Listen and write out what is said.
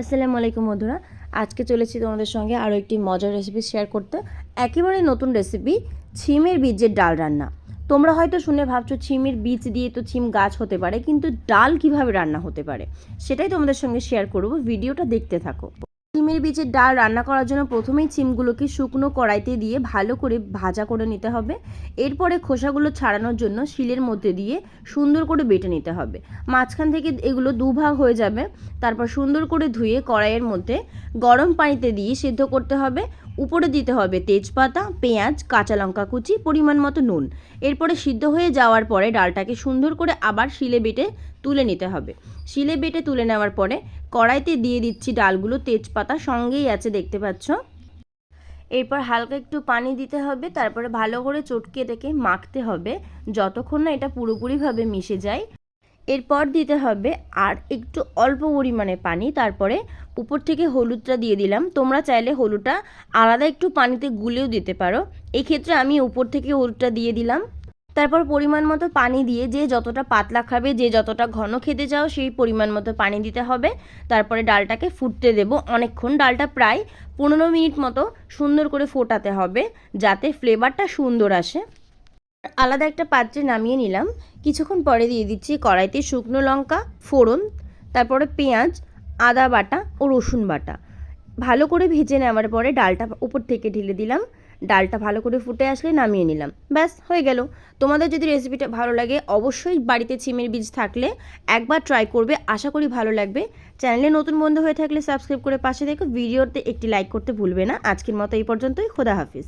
আসসালামু আলাইকুম বন্ধুরা। আজকে চলেছি তোমাদের সঙ্গে আরও একটি মজার রেসিপি শেয়ার করতে। একেবারে নতুন রেসিপি ছিমের বীজের ডাল রান্না। তোমরা হয়তো শুনে ভাবছ, ছিমের বীজ দিয়ে তো ছিম গাছ হতে পারে, কিন্তু ডাল কীভাবে রান্না হতে পারে, সেটাই তোমাদের সঙ্গে শেয়ার করব। ভিডিওটা দেখতে থাকো। ছিমের বীজের ডাল রান্না করার জন্য প্রথমেই সিমগুলোকে শুকনো কড়াইতে দিয়ে ভালো করে ভাজা করে নিতে হবে। এরপরে খোসাগুলো ছাড়ানোর জন্য শিলের মধ্যে দিয়ে সুন্দর করে বেটে নিতে হবে। মাঝখান থেকে এগুলো দুভাগ হয়ে যাবে। তারপর সুন্দর করে ধুয়ে কড়াইয়ের মধ্যে গরম পানিতে দিয়ে সেদ্ধ করতে হবে। উপরে দিতে হবে তেজপাতা, পেঁয়াজ, কাঁচা লঙ্কা কুচি, পরিমাণ মতো নুন। এরপরে সিদ্ধ হয়ে যাওয়ার পরে ডালটাকে সুন্দর করে আবার শিলে বেটে তুলে নিতে হবে। শিলে বেটে তুলে নেওয়ার পরে কড়াইতে দিয়ে দিচ্ছি ডালগুলো, তেজপাতা সঙ্গেই আছে দেখতে পাচ্ছ। এরপর হালকা একটু পানি দিতে হবে, তারপরে ভালো করে চটকে এটাকে মাখতে হবে, যতক্ষণ না এটা পুরোপুরিভাবে মিশে যায়। এরপর দিতে হবে আর একটু অল্প পরিমাণে পানি, তারপরে উপর থেকে হলুদটা দিয়ে দিলাম। তোমরা চাইলে হলুদটা আলাদা একটু পানিতে গুলেও দিতে পারো। এক্ষেত্রে আমি উপর থেকে হলুদটা দিয়ে দিলাম। তারপর পরিমাণ মতো পানি দিয়ে যে যতটা পাতলা খাবে, যে যতটা ঘন খেতে চাও, সেই পরিমাণ মতো পানি দিতে হবে। তারপরে ডালটাকে ফুটতে দেব অনেকক্ষণ। ডালটা প্রায় পনেরো মিনিট মতো সুন্দর করে ফোটাতে হবে, যাতে ফ্লেভারটা সুন্দর আসে। আলাদা একটা পাত্রে নামিয়ে নিলাম। কিছুক্ষণ পরে দিয়ে দিচ্ছি কড়াইতে শুকনো লঙ্কা, ফোড়ন, তারপরে পেঁয়াজ, আদা বাটা ও রসুন বাটা। ভালো করে ভেজে নেওয়ার পরে ডালটা উপর থেকে ঢেলে দিলাম। ডালটা ভালো করে ফুটে আসলে নামিয়ে নিলাম। ব্যাস, হয়ে গেল। তোমাদের যদি রেসিপিটা ভালো লাগে, অবশ্যই বাড়িতে চিমের বীজ থাকলে একবার ট্রাই করবে। আশা করি ভালো লাগবে। চ্যানেলে নতুন বন্ধু হয়ে থাকলে সাবস্ক্রাইব করে পাশে দেখো ভিডিওতে একটি লাইক করতে ভুলবে না। আজকের মতো এই পর্যন্তই। খোদা হাফিজ।